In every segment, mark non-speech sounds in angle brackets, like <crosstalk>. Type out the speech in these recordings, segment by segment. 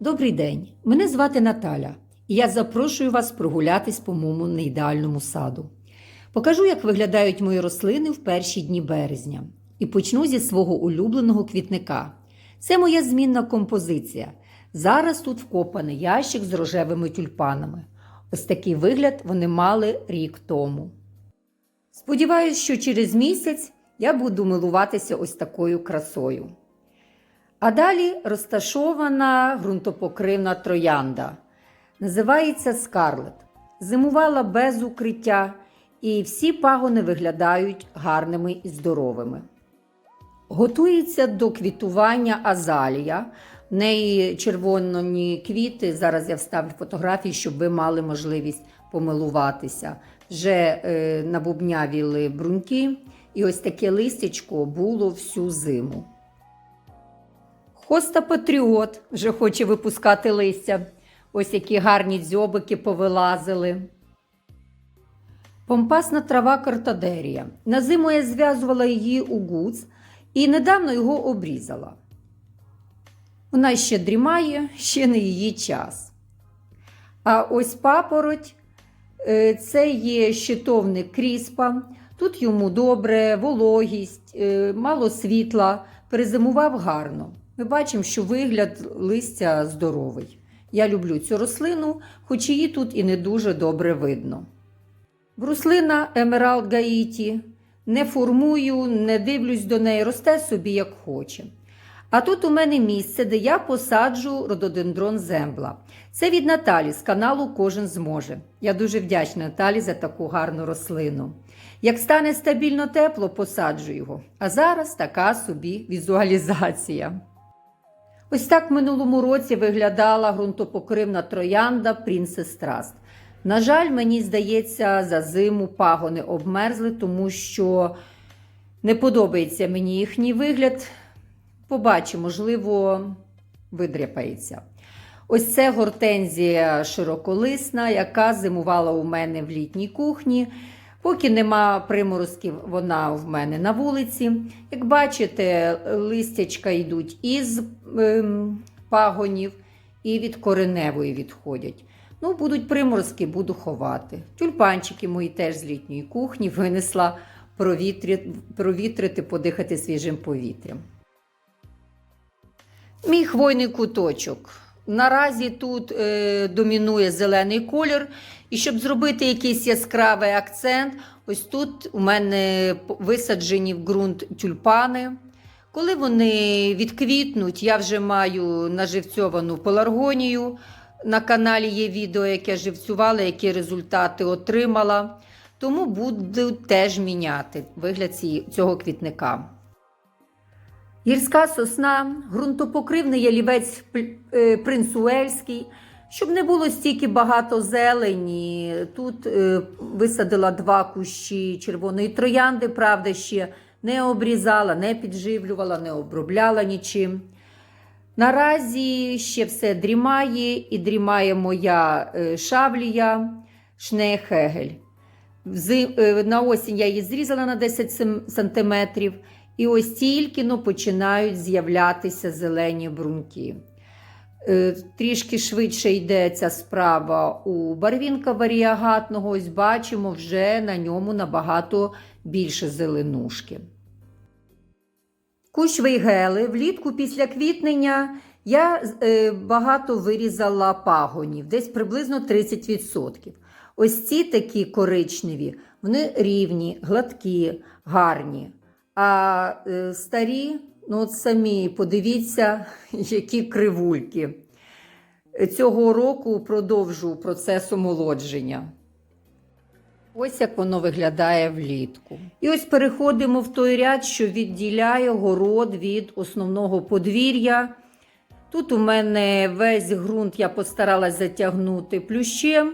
Добрий день, мене звати Наталя, і я запрошую вас прогулятись по моєму неідеальному саду. Покажу, як виглядають мої рослини в перші дні березня. І почну зі свого улюбленого квітника. Це моя змінна композиція. Зараз тут вкопаний ящик з рожевими тюльпанами. Ось такий вигляд вони мали рік тому. Сподіваюсь, що через місяць я буду милуватися ось такою красою. А далі розташована ґрунтопокривна троянда. Називається скарлет. Зимувала без укриття, і всі пагони виглядають гарними і здоровими. Готується до квітування азалія. В неї червоні квіти. Зараз я вставлю фотографії, щоб ви мали можливість помилуватися. Вже е, набубнявіли бруньки, і ось таке листячко було всю зиму. Хоста Патріот вже хоче випускати листя. Ось які гарні дзьобики повилазили. Помпасна трава картадерія. На зиму я зв'язувала її у гуц і недавно його обрізала. Вона ще дрімає, ще не її час. А ось папороть е, це є щитовник кріспа. Тут йому добре, вологість, е, мало світла, перезимував гарно. Ми бачимо, що вигляд листя здоровий. Я люблю цю рослину, хоч її тут і не дуже добре видно. Бруслина Емералд Гаїті. Не формую, не дивлюсь до неї, росте собі як хоче. А тут у мене місце, де я посаджу рододендрон зембла. Це від Наталі з каналу Кожен зможе. Я дуже вдячна Наталі за таку гарну рослину. Як стане стабільно тепло, посаджу його. А зараз така собі візуалізація. Ось так в минулому році виглядала ґрунтопокривна троянда Princess Trust. На жаль, мені здається, за зиму пагони обмерзли, тому що не подобається мені їхній вигляд. Побачимо, можливо, видряпається. Ось це гортензія широколисна, яка зимувала у мене в літній кухні. Поки нема приморозків, вона в мене на вулиці. Як бачите, листячка йдуть із ем, пагонів і від кореневої відходять. Ну, будуть приморозки, буду ховати. Тюльпанчики мої теж з літньої кухні <laughs> винесла провітрити, провітрити подихати свіжим повітрям. Мій хвойний куточок. Наразі тут е, домінує зелений колір. І щоб зробити якийсь яскравий акцент, ось тут у мене висаджені в ґрунт тюльпани. Коли вони відквітнуть, я вже маю наживцьовану пеларгонію. На каналі є відео, яке живцювала, які результати отримала. Тому буду теж міняти вигляд цього квітника. Гірська сосна, ґрунтопокривний ялівець принц Уельський. Щоб не було стільки багато зелені, тут е, висадила два кущі червоної троянди, правда, ще не обрізала, не підживлювала, не обробляла нічим. Наразі ще все дрімає, і дрімає моя е, шавлія Шнехегель. Е, на осінь я її зрізала на 10 см, і ось тільки ну, починають з'являтися зелені бруньки. Е, трішки швидше йде ця справа у барвінка варіагатного. Ось бачимо вже на ньому набагато більше зеленушки. Кущ вейгели влітку після квітнення я е, багато вирізала пагонів, десь приблизно 30%. Ось ці такі коричневі, вони рівні, гладкі, гарні. А е, старі Ну, от самі подивіться, <laughs> які кривульки. Цього року продовжу процес омолодження. Ось як воно виглядає влітку. І ось переходимо в той ряд, що відділяє город від основного подвір'я. Тут у мене весь ґрунт я постаралась затягнути плющем.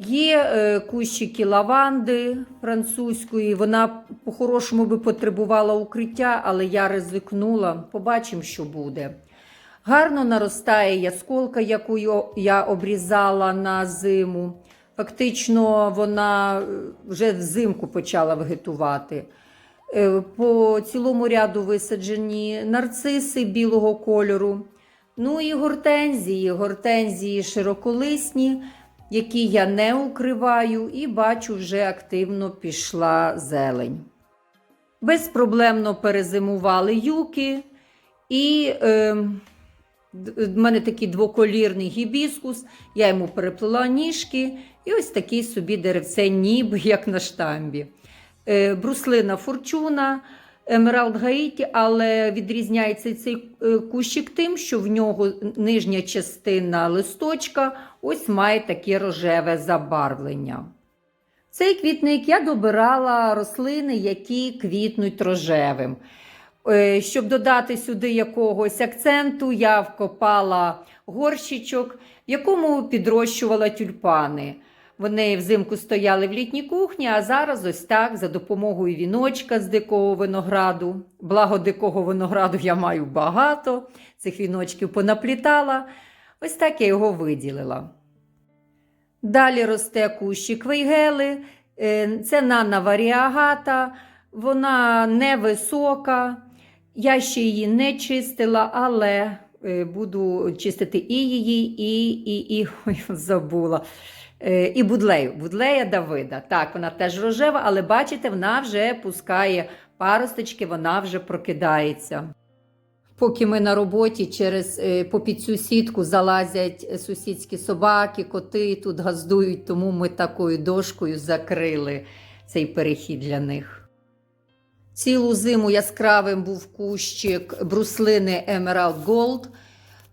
Є е, кущики лаванди французької. Вона по-хорошому би потребувала укриття, але я ризикнула. Побачимо, що буде. Гарно наростає ясколка, яку я обрізала на зиму. Фактично, вона е, вже взимку почала вегетувати. Е, по цілому ряду висаджені нарциси білого кольору. Ну і гортензії, гортензії широколисні, які я не укриваю, і бачу, вже активно пішла зелень. Безпроблемно перезимували юки. І е, в мене такий двоколірний гібіскус, я йому переплела ніжки, і ось такий собі деревце, ніби як на штамбі. Е, бруслина форчуна, емералд Гаїті, але відрізняється цей е, кущик тим, що в нього нижня частина листочка ось має таке рожеве забарвлення. Цей квітник я добирала рослини, які квітнуть рожевим. Е, Щоб додати сюди якогось акценту, я вкопала горщичок, в якому підрощувала тюльпани. Вони взимку стояли в літній кухні, а зараз ось так за допомогою віночка з дикого винограду. Благо дикого винограду я маю багато, цих віночків понаплітала. Ось так я його виділила. Далі росте кущик вейгели, е, це Нанна варіагата, вона невисока. Я ще її не чистила, але е, буду чистити і її, і, і, і <laughs> ой, забула. Е, І будлею, будлея Давида. Так, вона теж рожева, але бачите, вона вже пускає паросточки, вона вже прокидається. Поки ми на роботі через е, попід цю сітку залазять сусідські собаки, коти тут газдують, тому ми такою дошкою закрили цей перехід для них. Цілу зиму яскравим був кущик бруслини Emerald Gold.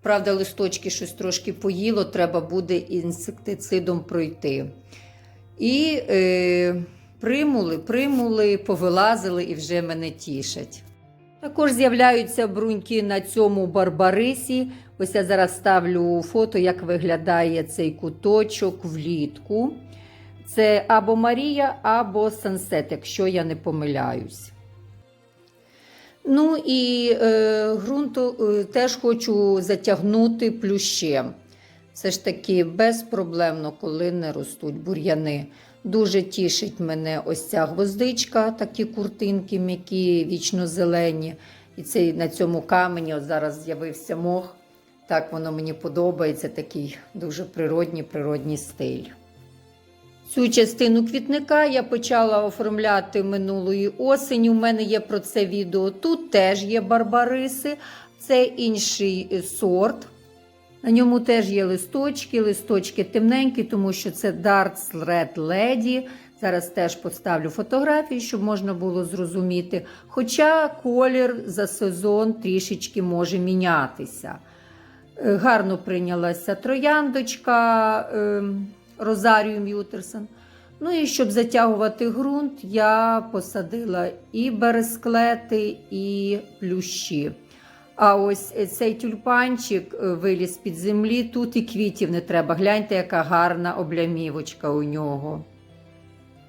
Правда, листочки щось трошки поїло, треба буде інсектицидом пройти. І е, примули, примули, повилазили і вже мене тішать. Також з'являються бруньки на цьому барбарисі. Ось я зараз ставлю фото, як виглядає цей куточок влітку. Це або Марія, або Сансет, якщо я не помиляюсь. Ну і е, ґрунту е, теж хочу затягнути плющем. Це ж таки безпроблемно, коли не ростуть бур'яни. Дуже тішить мене ось ця гвоздичка, такі куртинки м'які, вічно зелені. І цей на цьому камені от зараз з'явився мох. Так воно мені подобається, такий дуже природній, природній стиль. Цю частину квітника я почала оформляти минулої осені. У мене є про це відео. Тут теж є барбариси, це інший сорт. На ньому теж є листочки, листочки темненькі, тому що це Darts Red Lady. Зараз теж поставлю фотографії, щоб можна було зрозуміти. Хоча колір за сезон трішечки може мінятися. Е, Гарно прийнялася трояндочка. е, Розаріум Ютерсон. Ну і щоб затягувати ґрунт, я посадила і бересклети, і плющі. А ось цей тюльпанчик е, виліз під землі, тут і квітів не треба. Гляньте, яка гарна облямівочка у нього.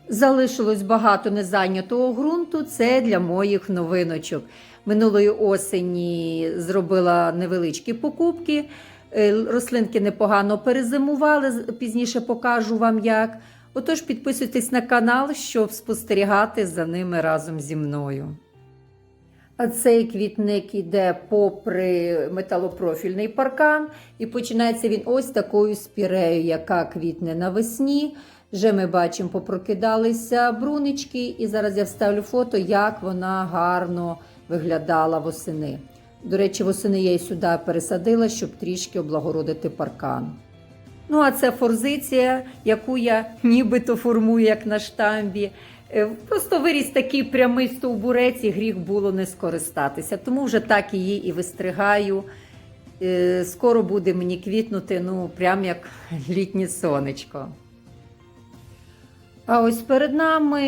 Залишилось багато незайнятого ґрунту. Це для моїх новиночок. Минулої осені зробила невеличкі покупки. Е, Рослинки непогано перезимували, пізніше покажу вам як. Отож, підписуйтесь на канал, щоб спостерігати за ними разом зі мною. А цей квітник іде попри металопрофільний паркан, і починається він ось такою спірею, яка квітне навесні. Вже ми бачимо, попрокидалися брунички, і зараз я вставлю фото, як вона гарно виглядала восени. До речі, восени я її сюди пересадила, щоб трішки облагородити паркан. Ну, а це форзиція, яку я нібито формую, як на штамбі. Е, Просто виріс такий прямий стовбурець, і гріх було не скористатися. Тому вже так її і вистригаю. Е, Скоро буде мені квітнути, ну, прям як літнє сонечко. А ось перед нами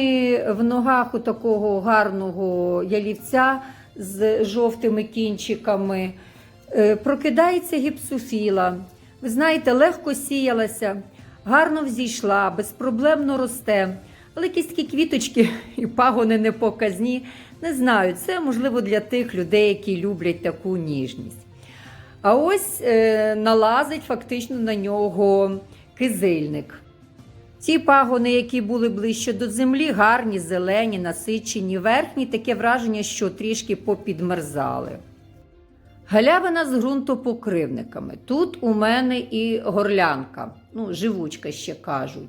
в ногах у такого гарного ялівця з жовтими кінчиками е, прокидається гіпсофіла. Ви знаєте, легко сіялася, гарно взійшла, безпроблемно росте. Але якісь такі квіточки і пагони не показні. Не знаю, це можливо для тих людей, які люблять таку ніжність. А ось е, налазить фактично на нього кизильник. Ті пагони, які були ближче до землі, гарні, зелені, насичені, верхні, таке враження, що трішки попідмерзали. Галявина з ґрунтопокривниками. Тут у мене і горлянка, ну, живучка ще кажуть.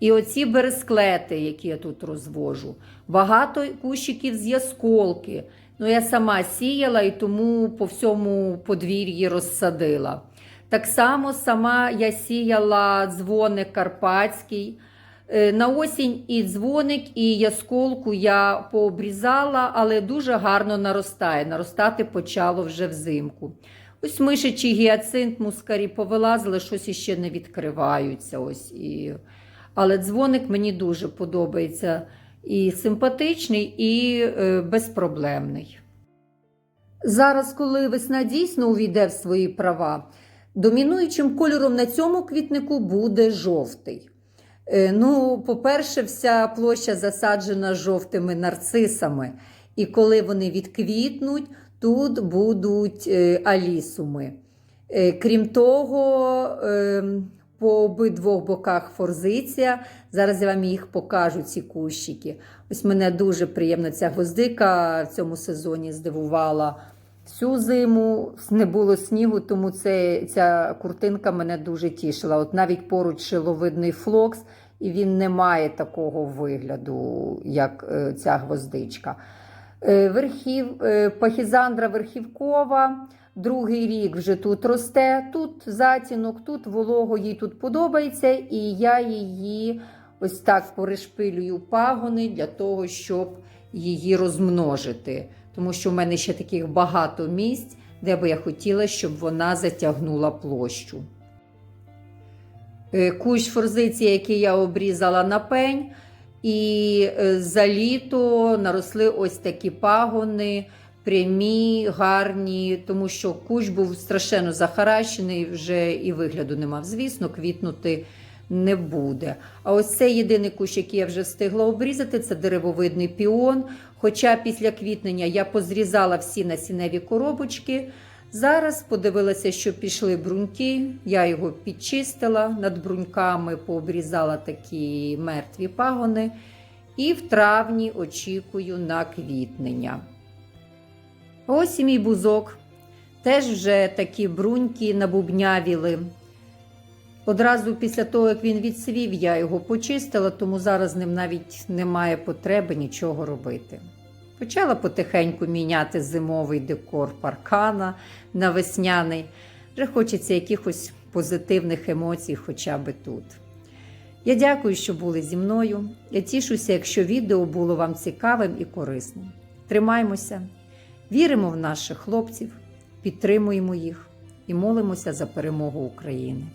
І оці бересклети, які я тут розвожу. Багато кущиків з ясколки. Ну, я сама сіяла і тому по всьому подвір'ї розсадила. Так само сама я сіяла дзвоник карпатський. Е, На осінь і дзвоник, і ясколку я пообрізала, але дуже гарно наростає. Наростати почало вже взимку. Ось мишачий гіацинт, мускарі повилазили, щось іще не відкриваються. Ось. І... Але дзвоник мені дуже подобається. І симпатичний, і е, безпроблемний. Зараз, коли весна дійсно увійде в свої права, домінуючим кольором на цьому квітнику буде жовтий. Е, Ну, по-перше, вся площа засаджена жовтими нарцисами. І коли вони відквітнуть, тут будуть е, алісуми. Крім того, е, по обидвох боках форзиція. Зараз я вам їх покажу, ці кущики. Ось мене дуже приємно ця гвоздика в цьому сезоні здивувала. Всю зиму не було снігу, тому це, ця куртинка мене дуже тішила. От навіть поруч шиловидний флокс, і він не має такого вигляду, як е, ця гвоздичка. Е, Верхів, е, пахізандра верхівкова. Другий рік вже тут росте, тут затінок, тут волого їй тут подобається, і я її ось так поришпилюю пагони для того, щоб її розмножити. Тому що в мене ще таких багато місць, де би я хотіла, щоб вона затягнула площу. Е, Кущ форзиції, який я обрізала на пень, і е, за літо наросли ось такі пагони, прямі, гарні, тому що кущ був страшенно захаращений, вже і вигляду не мав. Звісно, квітнути не буде. А ось цей єдиний кущ, який я вже встигла обрізати, це деревовидний піон. Хоча після квітнення я позрізала всі насінневі коробочки. Зараз подивилася, що пішли бруньки, я його підчистила, над бруньками пообрізала такі мертві пагони. І в травні очікую на квітнення. Ось і мій бузок. Теж вже такі бруньки набубнявіли. Одразу після того, як він відсвів, я його почистила, тому зараз з ним навіть немає потреби нічого робити. Почала потихеньку міняти зимовий декор паркана на весняний. Вже хочеться якихось позитивних емоцій хоча б тут. Я дякую, що були зі мною. Я тішуся, якщо відео було вам цікавим і корисним. Тримаймося, віримо в наших хлопців, підтримуємо їх і молимося за перемогу України.